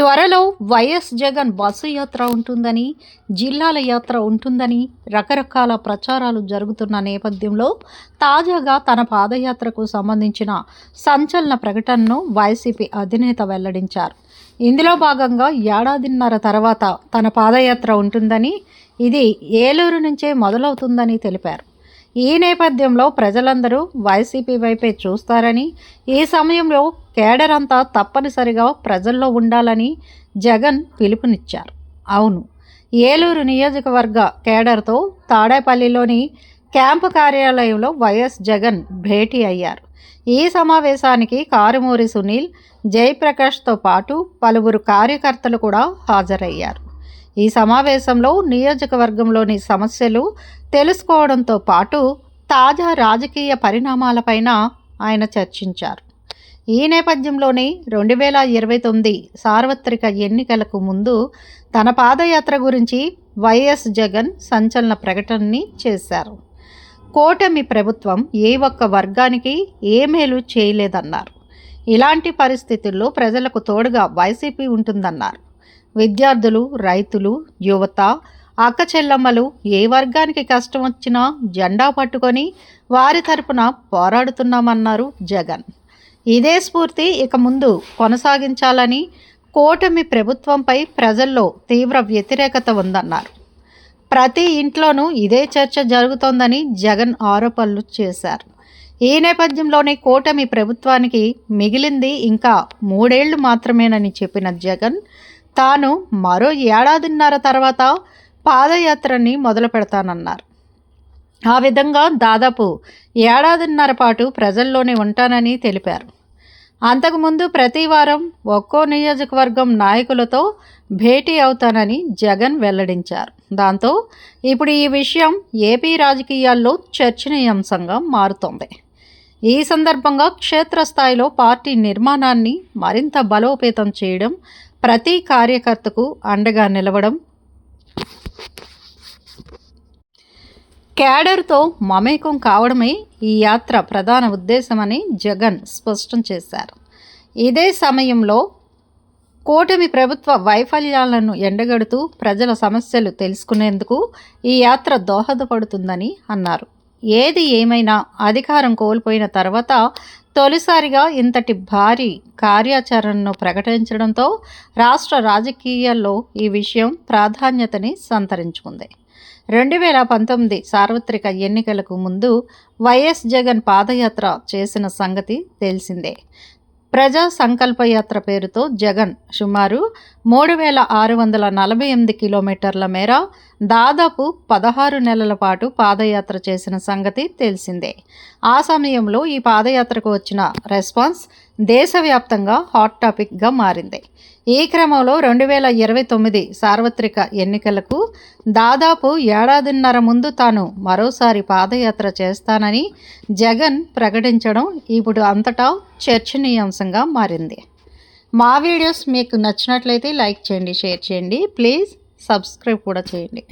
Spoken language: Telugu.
త్వరలో వైఎస్ జగన్ బస్సు యాత్ర ఉంటుందని జిల్లాల యాత్ర ఉంటుందని రకరకాల ప్రచారాలు జరుగుతున్న నేపథ్యంలో తాజాగా తన పాదయాత్రకు సంబంధించిన సంచలన ప్రకటనను వైసీపీ అధినేత వెల్లడించారు. ఇందులో భాగంగా ఏడాదిన్నర తర్వాత తన పాదయాత్ర ఉంటుందని ఇది ఏలూరు నుంచే మొదలవుతుందని తెలిపారు. ఈ నేపథ్యంలో ప్రజలందరూ వైసీపీ వైపే చూస్తారని ఈ సమయంలో కేడర్ అంతా తప్పనిసరిగా ప్రజల్లో ఉండాలని జగన్ పిలుపునిచ్చారు. అవును ఏలూరు నియోజకవర్గ కేడర్తో తాడేపల్లిలోని క్యాంపు కార్యాలయంలో వైఎస్ జగన్ భేటీ అయ్యారు. ఈ సమావేశానికి కారుమూరి సునీల్ జయప్రకాష్తో పాటు పలువురు కార్యకర్తలు కూడా హాజరయ్యారు. ఈ సమావేశంలో నియోజకవర్గంలోని సమస్యలు తెలుసుకోవడంతో పాటు తాజా రాజకీయ పరిణామాలపైన ఆయన చర్చించారు. ఈ నేపథ్యంలోనే రెండు వేల ఇరవై తొమ్మిది సార్వత్రిక ఎన్నికలకు ముందు తన పాదయాత్ర గురించి వైఎస్ జగన్ సంచలన ప్రకటనని చేశారు. కూటమి ప్రభుత్వం ఏ ఒక్క వర్గానికి ఏ మేలు చేయలేదన్నారు. ఇలాంటి పరిస్థితుల్లో ప్రజలకు తోడుగా వైసీపీ ఉంటుందన్నారు. విద్యార్థులు రైతులు యువత అక్క చెల్లమ్మలు ఏ వర్గానికి కష్టం వచ్చినా జెండా పట్టుకొని వారి తరపున పోరాడుతున్నామన్నారు జగన్. ఇదే స్ఫూర్తి ఇక ముందు కొనసాగించాలని కూటమి ప్రభుత్వంపై ప్రజల్లో తీవ్ర వ్యతిరేకత ఉందన్నారు. ప్రతి ఇంట్లోనూ ఇదే చర్చ జరుగుతోందని జగన్ ఆరోపణలు చేశారు. ఈ నేపథ్యంలోనే కూటమి ప్రభుత్వానికి మిగిలింది ఇంకా మూడేళ్ళు మాత్రమేనని చెప్పిన జగన్ తాను మరో ఏడాదిన్నర తర్వాత పాదయాత్రని మొదలు పెడతానన్నారు. ఆ విధంగా దాదాపు ఏడాదిన్నర పాటు ప్రజల్లోనే ఉంటానని తెలిపారు. అంతకుముందు ప్రతి వారం ఒక్కో నియోజకవర్గం నాయకులతో భేటీ అవుతానని జగన్ వెల్లడించారు. దాంతో ఇప్పుడు ఈ విషయం ఏపీ రాజకీయాల్లో చర్చనీయాంశంగా మారుతోంది. ఈ సందర్భంగా క్షేత్రస్థాయిలో పార్టీ నిర్మాణాన్ని మరింత బలోపేతం చేయడం ప్రతి కార్యకర్తకు అండగా నిలవడం. క్యాడర్తో మమేకం కావడమే ఈ యాత్ర ప్రధాన ఉద్దేశమని జగన్ స్పష్టం చేశారు. ఇదే సమయంలో కూటమి ప్రభుత్వ వైఫల్యాలను ఎండగడుతూ ప్రజల సమస్యలు తెలుసుకునేందుకు ఈ యాత్ర దోహదపడుతుందని అన్నారు. ఏది ఏమైనా అధికారం కోల్పోయిన తర్వాత తొలిసారిగా ఇంతటి భారీ కార్యాచరణను ప్రకటించడంతో రాష్ట్ర రాజకీయాల్లో ఈ విషయం ప్రాధాన్యతని సంతరించుకుంది. రెండు వేల పంతొమ్మిది సార్వత్రిక ఎన్నికలకు ముందు వైఎస్ జగన్ పాదయాత్ర చేసిన సంగతి తెలిసిందే. ప్రజా సంకల్పయాత్ర పేరుతో జగన్ సుమారు మూడు వేల ఆరు వందల నలభై ఎనిమిది కిలోమీటర్ల మేర దాదాపు పదహారు నెలల పాటు పాదయాత్ర చేసిన సంగతి తెలిసిందే. ఆ సమయంలో ఈ పాదయాత్రకు వచ్చిన రెస్పాన్స్ దేశవ్యాప్తంగా హాట్ టాపిక్గా మారింది. ఈ క్రమంలో రెండు వేల ఇరవై తొమ్మిది సార్వత్రిక ఎన్నికలకు దాదాపు ఏడాదిన్నర ముందు తాను మరోసారి పాదయాత్ర చేస్తానని జగన్ ప్రకటించడం ఇప్పుడు అంతటా చర్చనీయాంశంగా మారింది. మా వీడియోస్ మీకు నచ్చినట్లయితే లైక్ చేయండి షేర్ చేయండి. ప్లీజ్ సబ్స్క్రైబ్ కూడా చేయండి.